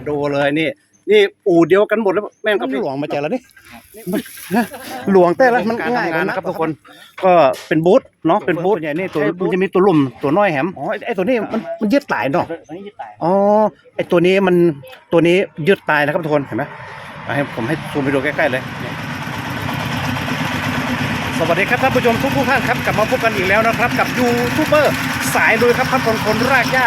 มาดูเลยนี่ นี่อู่เดียวกันหมดแล้วแม่งกับหลวงมาเจอแล้วนี่หลวงแต่ละมันง่ายกันนะครับทุกคน ก็เป็นบูธเนาะเป็นบูธใหญ่นี่ตัวมันจะมีตัวลุ่มตัวน้อยแหมอ๋อไอ้ไอ้ตัวนี้มันมันยึดตายเนาะตัวนี้ยึดตายอ๋อไอตัวนี้มันตัวนี้ยืดตายนะครับทุกคนเห็นไหมเอาให้ผมให้ซูมไปดูใกล้ๆเลยเนี่ยสวัสดีครับท่านผู้ชมทุกทุกๆท่านครับกลับมาพบกันอีกแล้วนะครับ กับยูทูบเบอร์ สายเลยครับพันคนคนรากหญ้า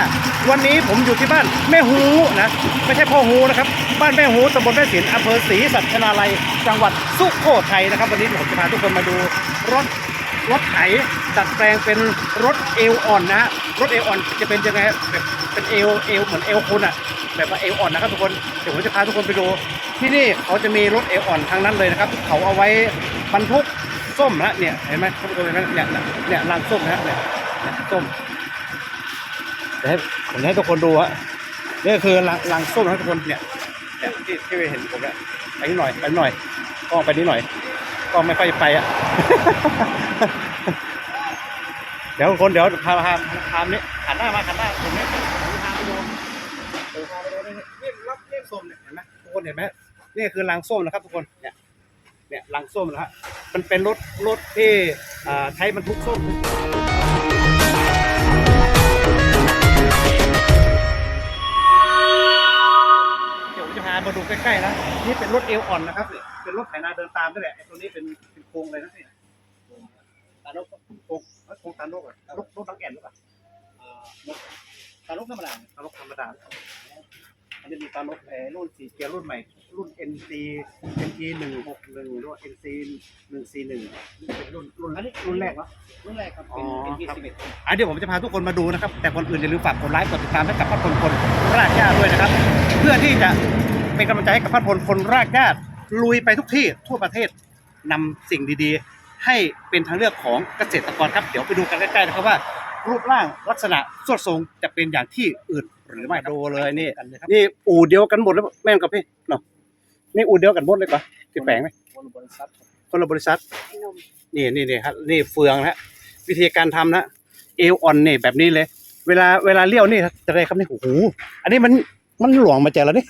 วันนี้ผมอยู่ที่บ้านแม่หูนะไม่ใช่พ่อหูนะครับ บ้านแม่หูตำบลแม่สินอำเภอศรีสัชนาลัย จังหวัดสุโขทัยนะครับ วันนี้ผมจะพาทุกคนมาดูรถรถไถดัดแปลงเป็นรถเอวอ่อนนะฮะรถเอวอ่อนจะเป็นยังไงแบบเป็นเอวเอวเหมือนเอวคนอะแบบว่าเอวอ่อนนะครับทุกคนเดี๋ยวผมจะพาทุกคนไปดูที่นี่เขาจะมีรถเอวอ่อนทางนั้นเลยนะครับเขาเอาไว้บรรทุกส้มนะเนี่ยเห็นไหมท่านเห็นไหมเนี่ยเนี่ยรางส้มนะเนี่ยส้ม เดี๋ยวให้ผมจะให้ทุกคนดูฮะนี่คือรางรางส้มนะทุกคนเนี่ยเนี่ยที่ที่เห็นผมเนี่ยไปนิดหน่อยไปนิดหน่อยก็ไปนิดหน่อย ก็ไม่ค่อยไปอะ เดี๋ยวคนเดี๋ยวพาพาพานี้หันหน้ามาหันหน้าตรงนี้ผมพาไปดูเออพาไปดูนี่นี่รับเล่มส้มเนี่ยเห็นไหมทุกคนเห็นไหมนี่คือรังส้มนะครับทุกคนเนี่ยเนี่ยรังส้มนะฮะมันเป็นรถรถที่ใช้บรรทุกส้ม ดูใกล้ๆนะนี่เป็นรถเอวอ่อนนะครับเนี่ยเป็นรถไถนาเดินตามนี่แหละไอ้ตัวนี้เป็นเป็นโครงเลยนะเนี่ยตาลกโคงโคงตาลกอะตาลกนกตังแก่นหรือเปล่าตาลกธรรมดาตาลกธรรมดาอันนี้มีตาลกเออรุ่นสีเกียร์รุ่นใหม่ รุ่น NC NT หนึ่งหกหนึ่งหรือว่า NC หนึ่งสี่หนึ่งเป็นรุ่นรุ่นอันนี้รุ่นแรกเนาะรุ่นแรกครับอ๋เป็อนเป็นครับสิบเอ็ดอะเดี๋ยวผมจะพาทุกคนมาดูนะครับ แต่คนอื่นอย่าลืมฝากกดไลค์กดติดตามให้กับพัดพลคนรากหญ้าด้วยนะครับ เพื่อที่จะ เป็นกำลังใจให้กับพัดพลคนรากหญ้าลุยไปทุกที่ทั่วประเทศนำสิ่งดีๆ ให้เป็นทางเลือกของเกษตรกรครับเดี๋ยวไปดูกันใกล้ๆนะครับว่า รูปร่างลักษณะสวดทรงจะเป็นอย่างที่อื่นหรือไม่ดูเลยนี่นี่อู่เดียวกันหมดแล้วแม่งกับพี่เนาะนี่อู่เดียวกันหมดเลยปะที่แปลงไหมวันบริษัทคนละบริษัท นี่นี่นี่ครับนี่เฟืองนะฮะวิธีการทำนะเอวอ่อนนี่แบบนี้เลย เวลาเวลาเลี้ยวนี่จะได้ครับนี่โอ้โหอันนี้มันมันหลวงมาเจอแล้วนี่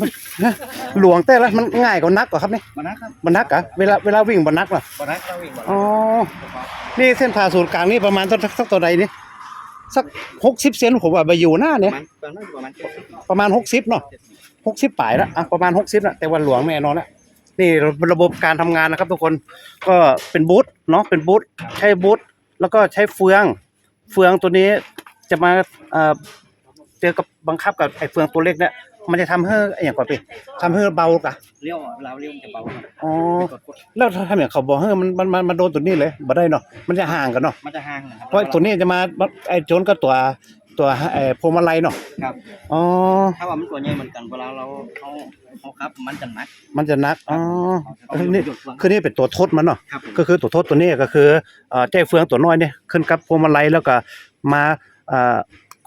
มันนะหลวงแต่ละมันง่ายกว่านักกว่าครับนี่มานะครับมันนักอะเวลาเวลาวิ่งบนนักเหรอมานักเราอีกวันอ๋อ นี่เส้นผ่าศูนย์กลางนี่ประมาณสักสักตัวใดนี่สักหกสิบเซนผมว่าไปอยู่หน้าเนี่ยมันตอนนั้นประมาณเจ็ดสิบประมาณหกสิบเนาะหกสิบปลายแล้วอะประมาณหกสิบนะแต่วันหลวงแน่นอนแล้วนี่ระบบการทำงานนะครับทุกคนก็เป็นบูธเนาะเป็นบูธใช้บูธแล้วก็ใช้เฟือง เฟืองตัวนี้จะมาเอ่อเจอกับบังคับกับไอ้เฟืองตัวเล็กเนี่ย มันจะทำให้อหย่างก่อนไปทำให้เบากะเลี้ยวอะเราเลี้ยวมันจะเบาหน่อยอ๋อกดกดแล้วถ้าทำอย่างเขาบอกให้มันมันมันมันโดนตัวนี้เลยบ่ได้เนาะมันจะห่างกันเนาะมันจะห่างนะครับเพราะตัวนี้จะมาไอ้โจนก็ตัวตัวไอ้พวงมาลัยเนาะครับ อ๋อถ้าว่ามันตัวใหญ่เหมือนกันเวลาเราเขาเขาครับมันจะหนักมันจะนักอ๋อเขาคือจะนี่ หยุดฟังคือนี่เป็นตัวทดมันเนาะครับผมก็คือตัวทดตัวนี้ก็คือเอ่อใจเฟืองตัวน้อยเนี่ยขึ้นกับพวงมาลัยแล้วก็มาเอ่อ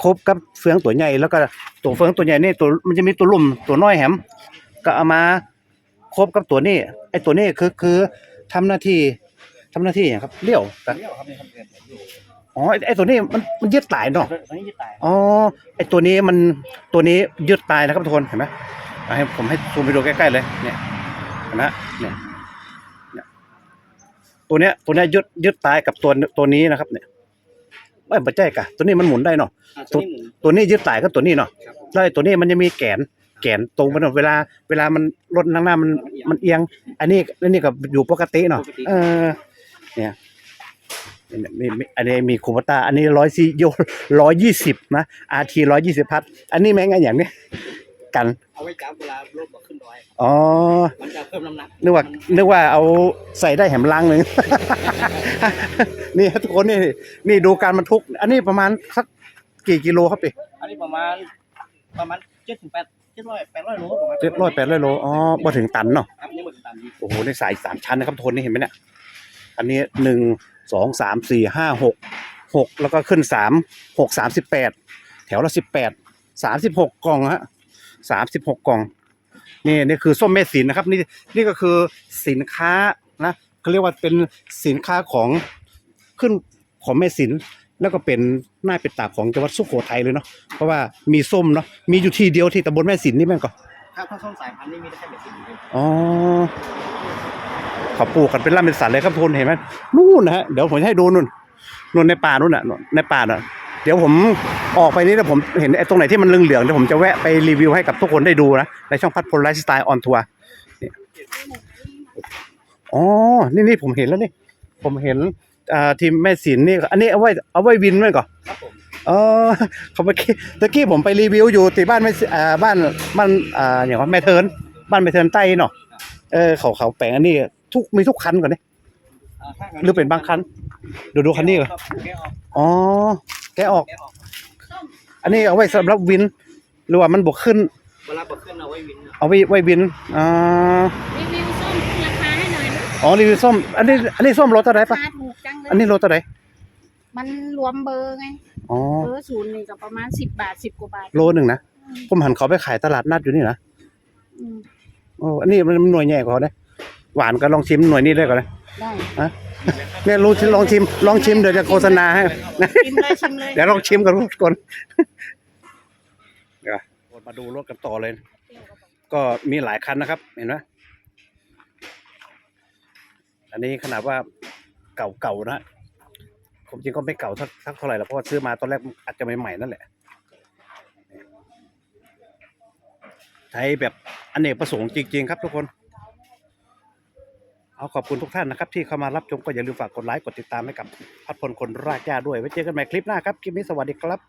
ครบกับเฟืองตัวใหญ่แล้วก็ตัวเฟืองตัวใหญ่นี่ตัวมันจะมีตัวลุ่มตัวน้อยแหมก็เอามาครบกับตัวนี้ไอ้ตัวนี้คือคือทำหน้าที่ทำหน้าที่อย่างครับเลี้ยวกันเลี้ยวครับนี่ครับเลี้ยวอยู่อ๋อไอ้ไอ้ตัวนี้มันมันยึดตายเนาะตัวนี้ยึดตายอ๋อไอ้ตัวนี้มันตัวนี้ยืดตายนะครับทุกคนเห็นไหมเอาให้ผมให้ซูมไปดูใกล้ๆเลยเนี่ยเห็นไหมเนี่ยเนี่ยตัวเนี้ยตัวเนี้ยยืดยืดตายกับตัวตัวนี้นะครับเนี่ย ไม่ปัจจัยกะตัวนี้มันหมุนได้เนาะ อะตัวนี้หมุน ตัวนี้ยืดตายก็ตัวนี้เนาะครับผมแล้วไอ้ตัวนี้มันจะมีแกน แกนตรงไปเนาะเวลา เวลามันรถข้างหน้ามัน มันเอียง อันนี้อันนี้ก็อยู่ปกติเนาะเออ เนี่ยมีมีอันนี้มีคูปต้าอันนี้ร้อยสี่โยร้อยยี่สิบนะอาทีร้อยยี่สิบพัด อันนี้แม่งไงอย่างนี้ กัน เอาไว้จับเวลารถบอกขึ้นดอย อ๋อ มันจะเพิ่มน้ำหนักนึกว่า นึกว่าเอาใส่ได้แหมลังหนึ่ง นี่ทุกคนนี่ นี่ดูการบรรทุก อันนี้ประมาณสักกี่กิโลครับพี่อันนี้ประมาณประมาณเจ็ดถึงแปดเจ็ดร้อยแปดร้อยโลประมาณเจ็ดร้อยแปดร้อยโล อ๋อมาถึงตันเนาะ ครับนี่หมดตันดีโอ้โหในสายสามชั้นนะครับทุกคนนี่เห็นไหมเนี่ย อันนี้หนึ่งสองสามสี่ห้าหกหกแล้วก็ขึ้นสามหกสามสิบแปดแถวละสิบแปดสามสิบหกกล่องฮะ สามสิบหกกล่อง นี่นี่คือส้มเม็ดสินนะครับ นี่นี่ก็คือสินค้านะเขาเรียกว่าเป็นสินค้าของขึ้นของเม็ดสินแล้วก็เป็นหน้าเป็นตาของจังหวัดสุโขทัยเลยเนาะเพราะว่ามีส้มเนาะมีอยู่ที่เดียวที่ตำบลแม่สินนี่แม่งก็ถ้าถ้าส้มสายพันธุ์นี่มีได้แค่เม็ดสีเดียวอ๋อเขาปลูกกันเป็นลำเป็นสันเลยครับทุกคนเห็นไหมนู่นนะฮะเดี๋ยวผมจะให้ดูนู่นนู่นในป่านู่นน่ะนู่นในป่าน่ะ เดี๋ยวผมออกไปนี่แล้วผมเห็นไอ้ตรงไหนที่มันเหลืองๆเดี๋ยวผมจะแวะไปรีวิวให้กับทุกคนได้ดูนะ ในช่องพัดพลไลฟ์สไตล์ออนทัวร์อ๋อ นี่นี่ผมเห็นแล้วนี่ ผมเห็นอ่าทีมแม่สินนี่ อันนี้เอาไว้เอาไว้วินไว้ก่อนครับผมอ๋อเขาเมื่อกี้ตะกี้ผมไปรีวิวอยู่ที่บ้านไม่อ่าบ้านบ้านอ่าอย่างว่าแม่เทินบ้านแม่เทินใต้เนาะเออเขาเขาแปลงอันนี้ทุกมีทุกคันก่อนนี่อ่าถ้างั้ หรือเป็นบางคันดูดูคันนี้ก่อนครับแกะออกอ๋อแกะออกแกะออก อันนี้เอาไว้สำหรับวิน หรือว่ามันบวกขึ้นเวลาเปิดขึ้นเอาไว้วินนะเอาไว้ไว้วินอ่ารีวิวส้มขึ้นราคาให้หน่อยนะอ๋อรีวิวส้ม อันนี้ อันนี้ส้มโลเท่าไหร่ราปะคาถูกจังเลยอันนี้โลเท่าไหร่มันรวมเบอร์ไงอ๋อเบอร์ศูนย์นี่ก็ประมาณสิบบาทสิบกว่าบาทโลหนึ่งนะผมหันเขาไปขายตลาดนัดอยู่นี่นะอืมโอ้อันนี้มันหน่วยใหญ่กว่าเขาเนี่ยหวานก็ลองชิมหน่วยนี้ได้ก่อนเลย ได้เนี่ยลองชิมลองชิมลองชิมเดี๋ยวจะโฆษณาให้นะชิมเลยชิมเลย เดี๋ยวลองชิมกันทุกคนเดี๋ยวมาดูรถกันต่อเลย ก็มีหลายคันนะครับ เห็นไหมอันนี้ขนาดว่าเก่าๆนะผมจริงก็ไม่เก่าสักสักเท่าไหร่หรอกเพราะว่าซื้อมาตอนแรกอาจจะใหม่ๆนั่นแหละ ใช้แบบอเนกประสงค์จริง ๆ ครับทุกคน เอาขอบคุณทุกท่านนะครับ ที่เข้ามารับชมก็อย่าลืมฝากกดไลค์กดติดตามให้กับพัดพลคนรากหญ้าด้วย ไว้เจอกันใหม่คลิปหน้าครับ คลิปนี้สวัสดีครับ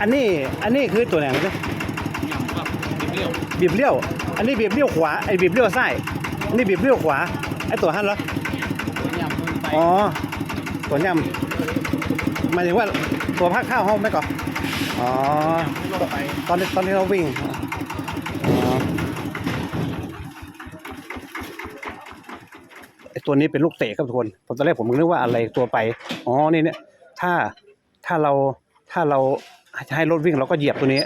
อันนี้อันนี้คือตัวไหนนะยำครับเปรี้ยวบีบเลี้ยว อันนี้บีบเลี้ยวขวาไอ้บีบเลี้ยวซ้ายอันนี้บีบเลี้ยวขวา ไอ้ตัวหันเหรอ ตัวยำมันไปอ๋อ ตัวยำหมายถึงว่าตัวภาคข้าวห้องไหมก่อนอ๋อ ลงไปตอนนี้ตอนนี้เราวิ่งอ๋อไอตัวนี้เป็นลูกเตะครับทุกคนผมตอนแรกผมนึกว่าอะไรตัวไป อ๋อ นี่เนี่ย ถ้า ถ้าเรา ถ้าเราจะให้รถวิ่งเราก็เหยียบตัวนี้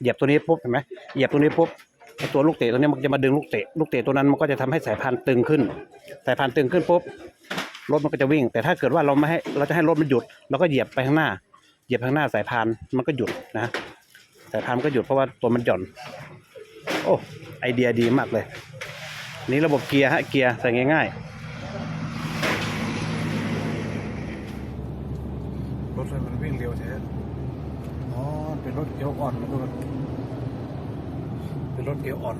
เหยียบตัวนี้ปุ๊บเห็นไหมเหยียบตัวนี้ปุ๊บไอ ตัวลูกเตะตัวนี้มันจะมาดึงลูกเตะลูกเตะตัวนั้นมันก็จะทำให้สายพานตึงขึ้น สายพานตึงขึ้นปุ๊บรถมันก็จะวิ่ง แต่ถ้าเกิดว่าเราไม่ให้เราจะให้รถมันหยุดเราก็เหยียบไปข้างหน้า เหยียบข้างหน้าสายพานมันก็หยุดนะสายพานมันก็หยุดเพราะว่าตัวมันหย่อน โอ้ไอเดียดีมากเลย นี่ระบบเกียร์ฮะเกียร์ใส่ง่ายๆรถมันวิ่งเร็วแท้อ๋อเป็นรถเกียวอ่อนทุกคนเป็นรถ เกียวอ่อน